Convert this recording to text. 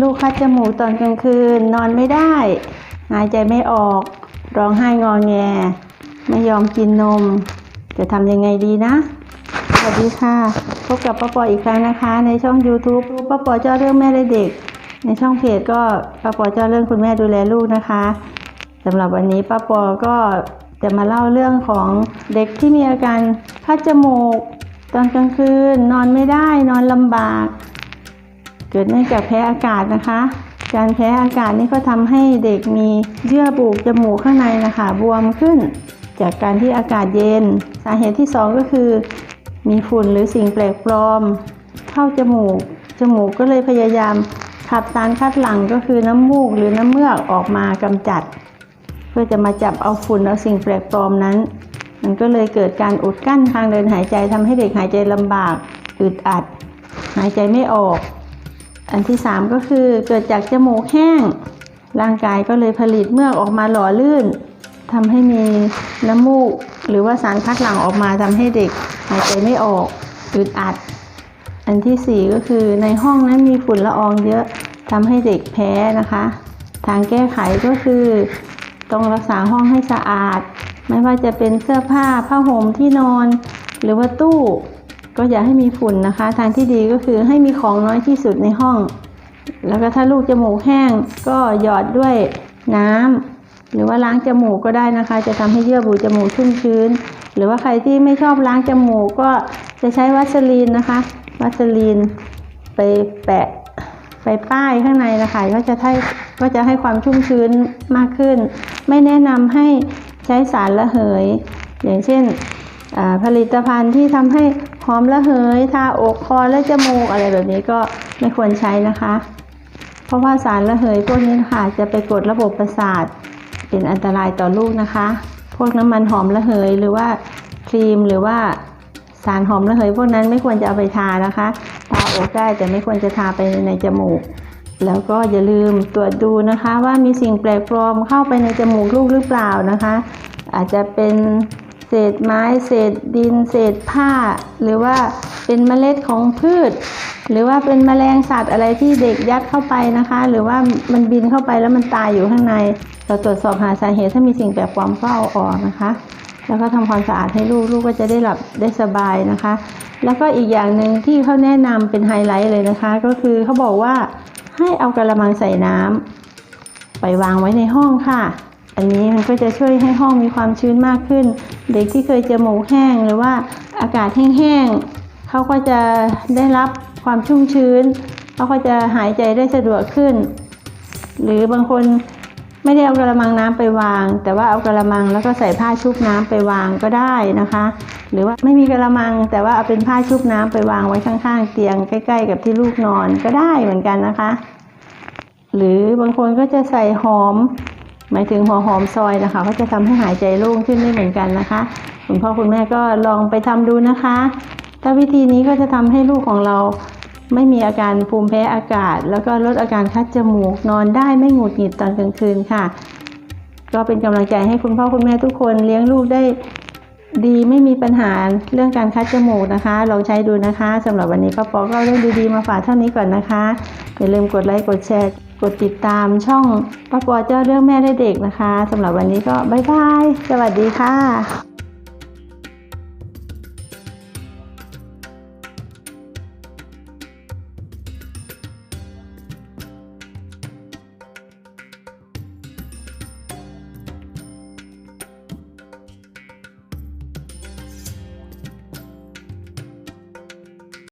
ลูกคัดจมูกตอนกลางคืนนอนไม่ได้ หายใจไม่ออก ร้องไห้งอแง ไม่ยอมกินนม จะทำยังไงดีนะ สวัสดีค่ะ พบกับป้าปออีกครั้งนะคะ ในช่อง YouTube ป้าปอเจ้าเรื่องแม่และเด็ก ในช่องเพจก็ป้าปอเจ้าเรื่องคุณแม่ดูแลลูกนะคะสำหรับวันนี้ป้าปอก็จะมาเล่าเรื่องของเด็กที่มีอาการคัดจมูก ตอนกลางคืนนอนไม่ได้นอนลำบาก เกิดเนื่องจากแพ้อากาศนะคะ การแพ้อากาศนี่ก็ทำให้เด็กมีเยื่อบุจมูกข้างในนะคะบวมขึ้น จากการที่อากาศเย็น สาเหตุที่สองก็คือ มีฝุ่นหรือสิ่งแปลกปลอม เข้าจมูก จมูกก็เลยพยายามขับสารคัดหลั่งก็คือน้ำมูกหรือน้ำเมือกออกมากำจัด เพื่อจะมาจับเอาฝุ่นเอาสิ่งแปลกปลอมนั้น มันก็เลยเกิดการอุดกั้นทางเดินหายใจทำให้เด็กหายใจลำบากอึดอัด หายใจไม่ออก อันที่สามก็คือเกิดจากจมูกแห้ง ร่างกายก็เลยผลิตเมือกออกมาหล่อลื่นทำให้มีน้ำมูก หรือว่าสารคัดหลั่งออกมาทำให้เด็กหายใจไม่ออกอึดอัด อันที่สี่ก็คือในห้องนั้นมีฝุ่นละอองเยอะทำให้เด็กแพ้นะคะ ทางแก้ไขก็คือต้องรักษาห้องให้สะอาด ไม่ว่าจะเป็นเสื้อผ้าผ้าห่มที่นอน หรือว่าตู้ ก็อย่าให้มีฝุ่นนะคะ ทางที่ดีก็คือให้มีของน้อยที่สุดในห้อง แล้วก็ถ้าลูกจมูกแห้งก็หยอดด้วยน้ำหรือว่าล้างจมูกก็ได้นะคะ จะทำให้เยื่อบุจมูกชุ่มชื้น หรือว่าใครที่ไม่ชอบล้างจมูกก็จะใช้วัสลีนนะคะ วัสลีนไปแปะไปป้ายข้างในนะคะก็จะให้ก็จะให้ความชุ่มชื้นมากขึ้น ไม่แนะนำให้ใช้สารระเหย อย่างเช่น ผลิตภัณฑ์ที่ทำให้หอมระเหยทาอกคอและจมูกอะไรแบบนี้ก็ไม่ควรใช้นะคะ เพราะว่าสารระเหยพวกนี้ค่ะจะไปกดระบบประสาทเป็นอันตรายต่อลูกนะคะ พวกน้ำมันหอมระเหยหรือว่าครีมหรือว่าสารหอมระเหยพวกนั้นไม่ควรจะเอาไปทานะคะ ทาอกได้แต่ไม่ควรจะทาไปในจมูก แล้วก็อย่าลืมตรวจดูนะคะ ว่ามีสิ่งแปลกปลอมเข้าไปในจมูกลูกหรือเปล่านะคะ อาจจะเป็น เศษไม้เศษดิน เศษผ้า หรือว่าเป็นเมล็ดของพืช หรือว่าเป็นแมลงสัตว์อะไรที่เด็กยัดเข้าไปนะคะ หรือว่ามันบินเข้าไปแล้วมันตายอยู่ข้างใน เราตรวจสอบหาสาเหตุถ้ามีสิ่งแปลกปลอมก็เอาออกนะคะ แล้วก็ทำความสะอาดให้ลูกลูกก็จะได้หลับได้สบายนะคะ แล้วก็อีกอย่างหนึ่งที่เขาแนะนำเป็นไฮไลท์เลยนะคะ ก็คือเขาบอกว่าให้เอากระมังใส่น้ำไปวางไว้ในห้องค่ะ อันนี้มันก็จะช่วยให้ห้องมีความชื้นมากขึ้น เด็กที่เคยจมูกแห้งหรือว่าอากาศแห้งๆเขาก็จะได้รับความชุ่มชื้นเขาก็จะหายใจได้สะดวกขึ้น หรือบางคนไม่ได้เอากระมังน้ำไปวาง แต่ว่าเอากระมังแล้วก็ใส่ผ้าชุบน้ำไปวางก็ได้นะคะ หรือว่าไม่มีกระมัง แต่ว่าเอาเป็นผ้าชุบน้ำไปวางไว้ข้างๆ เตียงใกล้ ๆ กับที่ลูกนอนก็ได้เหมือนกันนะคะ หรือบางคนก็จะใส่หอม หมายถึงหัวหอมซอยนะคะก็จะทำให้หายใจโล่งขึ้นได้เหมือนกันนะคะ คุณพ่อคุณแม่ก็ลองไปทำดูนะคะ ถ้าวิธีนี้ก็จะทำให้ลูกของเราไม่มีอาการภูมิแพ้อากาศ แล้วก็ลดอาการคัดจมูกนอนได้ไม่หงุดหงิดตอนกลางคืนค่ะ ก็เป็นกำลังใจให้คุณพ่อคุณแม่ทุกคนเลี้ยงลูกได้ดีไม่มีปัญหาเรื่องการคัดจมูกนะคะลองใช้ดูนะคะสำหรับวันนี้ป้าปอก็เอาเรื่องดีๆมาฝากเท่านี้ก่อนนะคะอย่าลืมกดไลค์กดแชร์ กดติดตามช่องป้าปอเจ้าเรื่องแม่และเด็กนะคะสำหรับวันนี้ก็บ๊ายบาย สวัสดีค่ะ